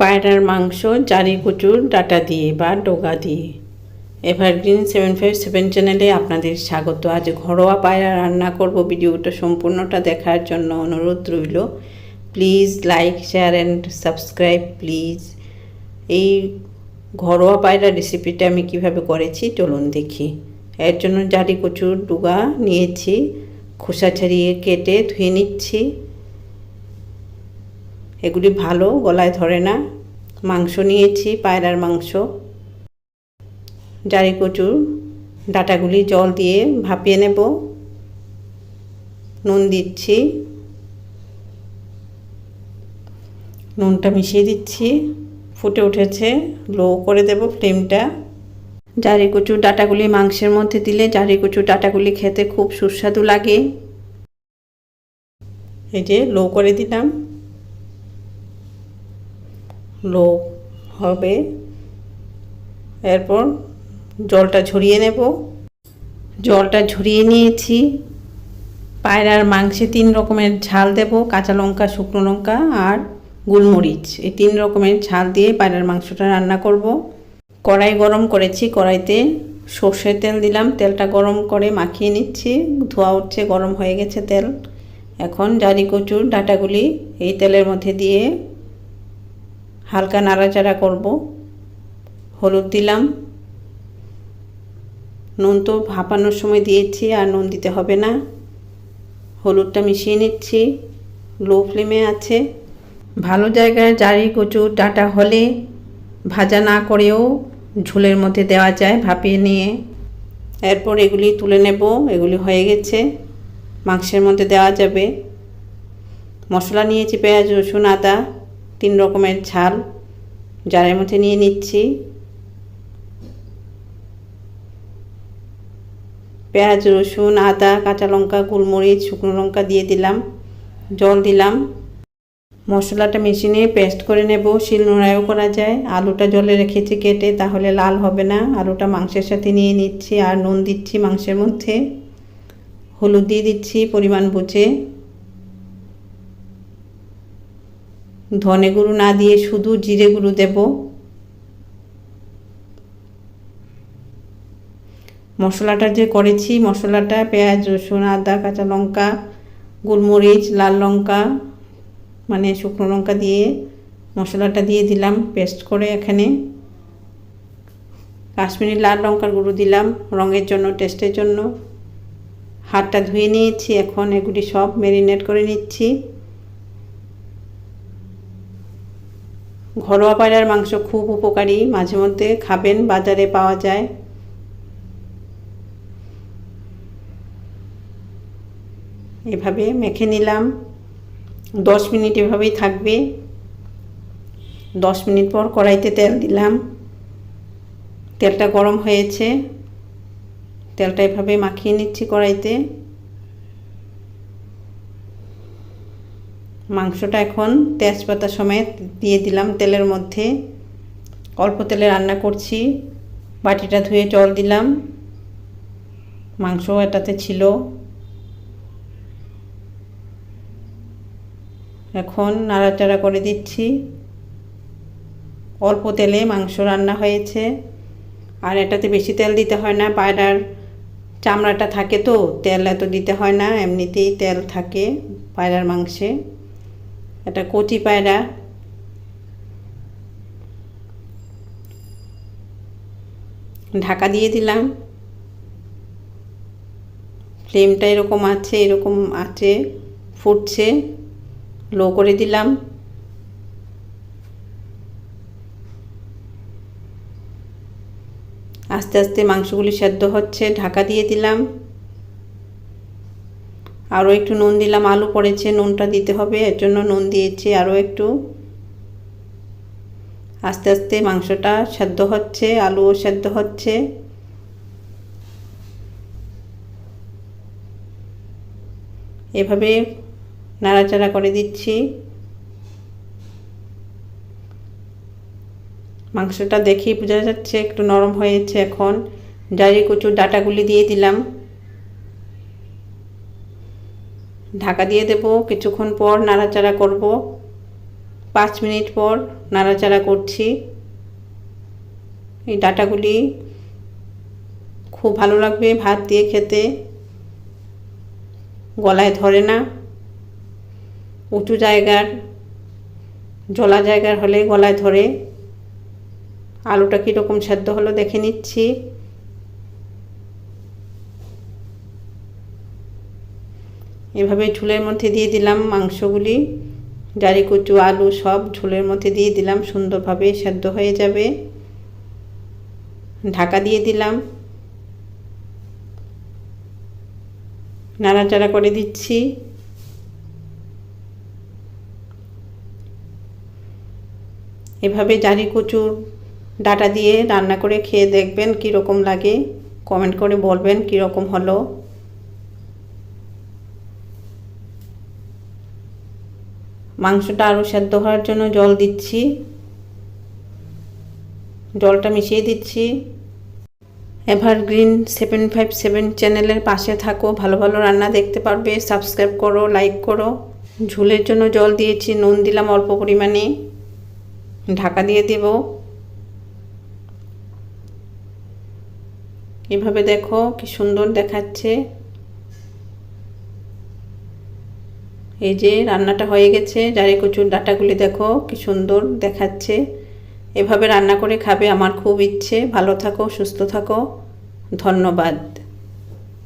পায়রার মাংস, জারি কচুর, ডাটা দিয়ে বা ডোগা দিয়ে। এভারগ্রিন সেভেন ফাইভ সেভেন চ্যানেলে আপনাদের স্বাগত। আজ ঘরোয়া পায়রা রান্না করব। ভিডিওটা সম্পূর্ণটা দেখার জন্য অনুরোধ রইল। Please like, share and subscribe please. এই ঘরোয়া পায়রা রেসিপিটা আমি কীভাবে করেছি চলুন দেখি। এর জন্য জারি কচুর, ডুগা নিয়েছি, খোসা ছাড়িয়ে কেটে ধুয়ে নিচ্ছি। এগুলি ভালো, গলায় ধরে না। মাংস নিয়েছি, পায়রার মাংস। জারি কচুর ডাটাগুলি জল দিয়ে ভাপিয়ে নেব। নুন দিচ্ছি। নুনটা মিশিয়ে দিচ্ছি। ফুটে উঠেছে। লো করে দেব ফ্লেমটা। জারি কচুর ডাটাগুলি মাংসের মধ্যে দিলে জারি কচুর ডাটাগুলি খেতে খুব সুস্বাদু লাগে। এই যে লো করে দিলাম। লো হবে। এরপর জলটা ঝরিয়ে নেব। জলটা ঝরিয়ে নিয়েছি। পায়রার মাংসে তিন রকমের ঝাল দেব, কাঁচা লঙ্কা, শুকনো লঙ্কা আর গোলমরিচ। এই তিন রকমের ঝাল দিয়ে পায়রার মাংসটা রান্না করব। কড়াই গরম করেছি, কড়াইতে সর্ষের তেল দিলাম। তেলটা গরম করে মাখিয়ে নিচ্ছি। ধোয়া উঠছে, গরম হয়ে গেছে তেল। এখন জারি কচুর ডাটাগুলি এই তেলের মধ্যে দিয়ে হালকা নাড়াচাড়া করব। হলুদ দিলাম। নুন তো ভাপানোর সময় দিয়েছি, আর নুন দিতে হবে না। হলুদটা মিশিয়ে নিচ্ছি। লো ফ্লেমে আছে। ভালো জায়গায় জারি কচুর ডাটা হলে ভাজা না করেও ঝোলের মধ্যে দেওয়া যায় ভাপিয়ে নিয়ে। এরপর এগুলি তুলে নেব। এগুলি হয়ে গেছে। মাংসের মধ্যে দেওয়া যাবে। মশলা নিয়েছি পেঁয়াজ, রসুন, আদা। তিন রকমের ঝাল জারের মধ্যে নিয়ে নিচ্ছি। পেঁয়াজ, রসুন, আদা, কাঁচা লঙ্কা, গোলমরিচ, শুকনো লঙ্কা দিয়ে দিলাম। জল দিলাম। মশলাটা মেশিনে পেস্ট করে নেব। শিল নোড়ায়ও করা যায়। আলুটা জলে রেখেছি কেটে, তাহলে লাল হবে না। আলুটা মাংসের সাথে নিয়ে নিচ্ছি আর নুন দিচ্ছি মাংসের মধ্যে। হলুদ দিয়ে দিচ্ছি পরিমাণ বুঝে। ধনে গুঁড়ো না দিয়ে শুধু জিরে গুঁড়ো দেব। মশলাটা যে করেছি, মশলাটা পেঁয়াজ, রসুন, আদা, কাঁচা লঙ্কা, গোলমরিচ, লাল লঙ্কা মানে শুকনো লঙ্কা দিয়ে মশলাটা দিয়ে দিলাম, পেস্ট করে এখানে। কাশ্মীরি লাল লঙ্কার গুঁড়ো দিলাম, রঙের জন্য, টেস্টের জন্য। হাতটা ধুয়ে নিয়েছি, এখন এগুলি সব ম্যারিনেট করে নিচ্ছি। ঘরোয়া পায়রার মাংস খুব উপকারী। মাঝে মধ্যে খাবেন, বাজারে পাওয়া যায়। এভাবে মেখে নিলাম। দশ মিনিট এভাবেই থাকবে। দশ মিনিট পর কড়াইতে তেল দিলাম। তেলটা গরম হয়েছে। তেলটা এভাবে মাখিয়ে নিচ্ছি কড়াইতে। মাংসটা এখন তেজপাতা সমেত দিয়ে দিলাম তেলের মধ্যে। অল্প তেলে রান্না করছি। বাটিটা ধুয়ে জল দিলাম। মাংস এটাতে ছিল। এখন নাড়াচাড়া করে দিচ্ছি। অল্প তেলে মাংস রান্না হয়েছে। আর এটাতে বেশি তেল দিতে হয় না। পায়রার চামড়াটা থাকে তো, তেল এত দিতে হয় না। এমনিতেই তেল থাকে পায়রার মাংসে। এটা কচি পায়রা। ঢাকা দিয়ে দিলাম। ফ্লেমটা এরকম আছে এরকম আছে, ফুটছে। লো করে দিলাম। আস্তে আস্তে মাংসগুলি সেদ্ধ হচ্ছে, ঢাকা দিয়ে দিলাম। আরও একটু নুন দিলাম, আলু পড়েছে, নুনটা দিতে হবে, এর জন্য নুন দিয়েছি, আরও একটু। আস্তে আস্তে মাংসটা সেদ্ধ হচ্ছে, আলুও সেদ্ধ হচ্ছে। এভাবে নাড়াচাড়া করে দিচ্ছি। মাংসটা দেখেই বোঝা যাচ্ছে একটু নরম হয়েছে এখন। জারি কচুর ডাটাগুলি দিয়ে দিলাম। ঢাকা দিয়ে দেব, কিছুক্ষণ পর নাড়াচাড়া করব। পাঁচ মিনিট পর নাড়াচাড়া করছি। এই ডাটাগুলি খুব ভালো লাগবে ভাত দিয়ে খেতে। গলায় ধরে না। উঁচু জায়গার, জলা জায়গার হলে গলায় ধরে। আলুটা কীরকম সেদ্ধ হলো দেখে নিচ্ছি। এভাবে ঝুলের মধ্যে দিয়ে দিলাম মাংসগুলি। জারি কচু, আলু সব ঝোলের মধ্যে দিয়ে দিলাম, সুন্দরভাবে সেদ্ধ হয়ে যাবে। ঢাকা দিয়ে দিলাম। নাড়াচাড়া করে দিচ্ছি। এভাবে জারি কচুর ডাটা দিয়ে রান্না করে খেয়ে দেখবেন কীরকম লাগে। কমেন্ট করে বলবেন কীরকম হলো। মাংসটা আরও সেদ্ধ হওয়ার জন্য জল দিচ্ছি। জলটা মিশিয়ে দিচ্ছি। এভারগ্রিন সেভেন ফাইভ সেভেন চ্যানেলের পাশে থাকো, ভালো ভালো রান্না দেখতে পারবে। সাবস্ক্রাইব করো লাইক করো। ঝুলের জন্য জল দিয়েছি, নুন দিলাম অল্প পরিমাণে। ঢাকা দিয়ে দেব। এভাবে দেখো কি সুন্দর দেখাচ্ছে। এই যে রান্নাটা হয়ে গেছে যারে কচুর ডাটাগুলি দেখো কি সুন্দর দেখাচ্ছে। এভাবে রান্না করে খাবে আমার খুব ইচ্ছে। ভালো থাকো, সুস্থ থাকো। ধন্যবাদ।